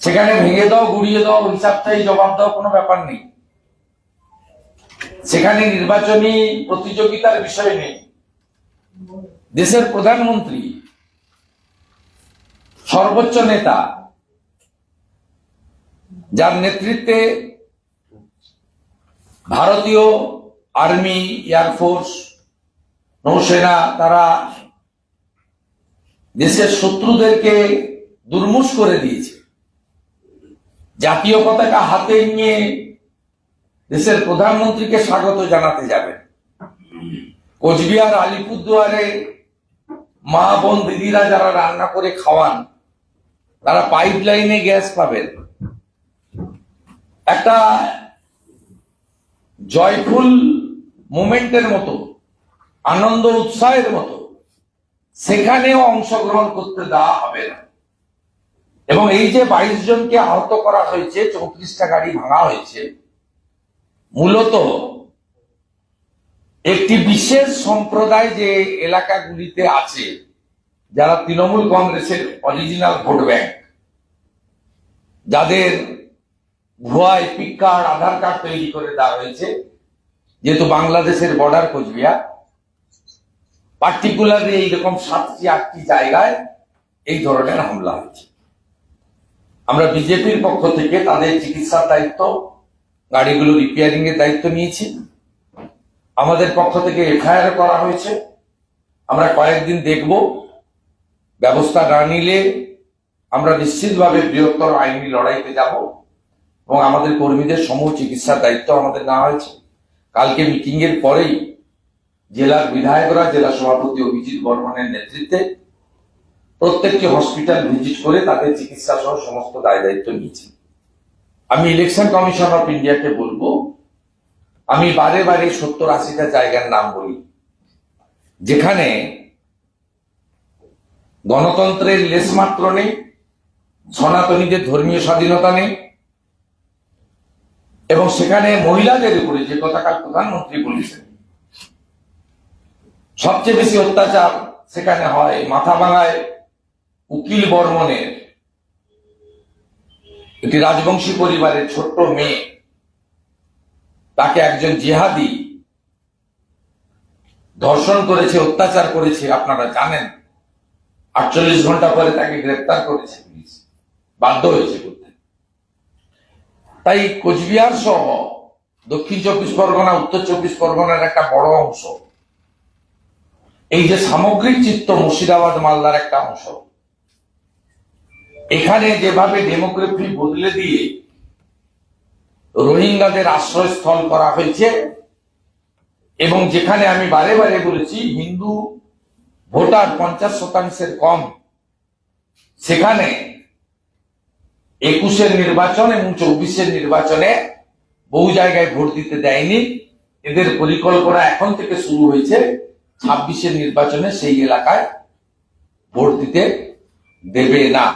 সেখানে ভেঙে দাও, গুড়িয়ে দাও হিসাবটাই জবাব দাও, কোনো ব্যাপার নেই। সেখানে নির্বাচনী প্রতিযোগিতার বিষয় নেই। দেশের প্রধানমন্ত্রী, সর্বোচ্চ নেতা, যার নেতৃত্বে ভারতীয় আর্মি এয়ারফোর্স নৌসেনা, তারা দেশের শত্রুদেরকে দুর্মুষ করে দিয়েছে। জাতীয় পতাকা হাতে নিয়ে দেশের প্রধানমন্ত্রীকে স্বাগত জানাতে যাবেন। কোচবিহার, আলিপুরদুয়ারে মা, বোন, দিদিরা যারা রান্না করে খাওয়ান, তারা পাইপ লাইনে গ্যাস পাবেন। একটা জয়ফুল মুমেন্টের মতো আনন্দ উৎসাহের মতো, সেখানেও অংশগ্রহণ করতে দেওয়া হবে না। এবং এই যে বাইশ জনকে আহত করা হয়েছে, চৌত্রিশটা গাড়ি ভাঙা হয়েছে, মূলত একটি বিশেষ সম্প্রদায় যে এলাকাগুলিতে আছে, যারা তৃণমূল কংগ্রেসের অরিজিনাল ভোট ব্যাংক, যাদের ভুয়া এপিক কার্ড, আধার কার্ড তৈরি করে দেওয়া হয়েছে, যেহেতু বাংলাদেশের বর্ডার কোচবিহার পার্টিকুলারলি এইরকম সাতটি, আটটি জায়গায় এই ধরনের হামলা হয়েছে। আমরা বিজেপির পক্ষ থেকে তাদের চিকিৎসার দায়িত্ব, গাড়িগুলো রিপেয়ারিং এর দায়িত্ব নিয়েছি। আমাদের পক্ষ থেকে এফআইআর করা হয়েছে। আমরা কয়েকদিন দেখব। ব্যবস্থা না নিলে আমরা নিশ্চিতভাবে বৃহত্তর আইনি লড়াইতে যাব এবং আমাদের কর্মীদের সমূহ চিকিৎসার দায়িত্ব আমাদের নেওয়া হয়েছে। কালকে মিটিং এর পরেই জেলার বিধায়করা, জেলা সভাপতি অভিজিৎ বর্মনের নেতৃত্বে প্রত্যেকটি হসপিটাল ভিজিট করে তাদের চিকিৎসা সহ সমস্ত দায় দায়িত্ব নিয়েছি। আমি ইলেকশন কমিশন অফ ইন্ডিয়াকে বলব, আমি বারে বারে সত্তর আশিটা জায়গার নাম বলি, যেখানে গণতন্ত্রের লেশমাত্র নেই, সনাতনীদের ধর্মীয় স্বাধীনতা নেই, এবং সেখানে মহিলাদের উপরে যে কথা প্রধানমন্ত্রী বলেছেন, সবচেয়ে বেশি অত্যাচার সেখানে হয় মাথা ভাঙায় উকিল বর্মনের একটি রাজবংশী পরিবারের ছোট্ট মেয়ে, তাকে একজন জিহাদি ধর্ষণ করেছে, অত্যাচার করেছে, আপনারা জানেন। আটচল্লিশ ঘণ্টা পরে তাকে গ্রেপ্তার করেছে পুলিশ। বাধ্য হয়েছে করতে। তাই কোচবিহার সহ দক্ষিণ চব্বিশ পরগনা, উত্তর চব্বিশ পরগনার একটা বড় অংশ, এই যে সামগ্রিক চিত্ত মুর্শিদাবাদ মালদার একটা অংশ এখানে যেভাবে ডেমোগ্রাফি বদলে দিয়ে রোহিঙ্গাদের আশ্রয়স্থল করা হয়েছে, এবং যেখানে আমি বারে বারে বলেছি, হিন্দু ভোটার পঞ্চাশ শতাংশের কম, সেখানে একুশের নির্বাচন এবং চব্বিশের নির্বাচনে বহু জায়গায় ভোট দিতে দেয়নি। এদের পরিকল্পনা এখন থেকে শুরু হয়েছে, ছাব্বিশের নির্বাচনে সেই এলাকায় ভোট দিতে দেবে না।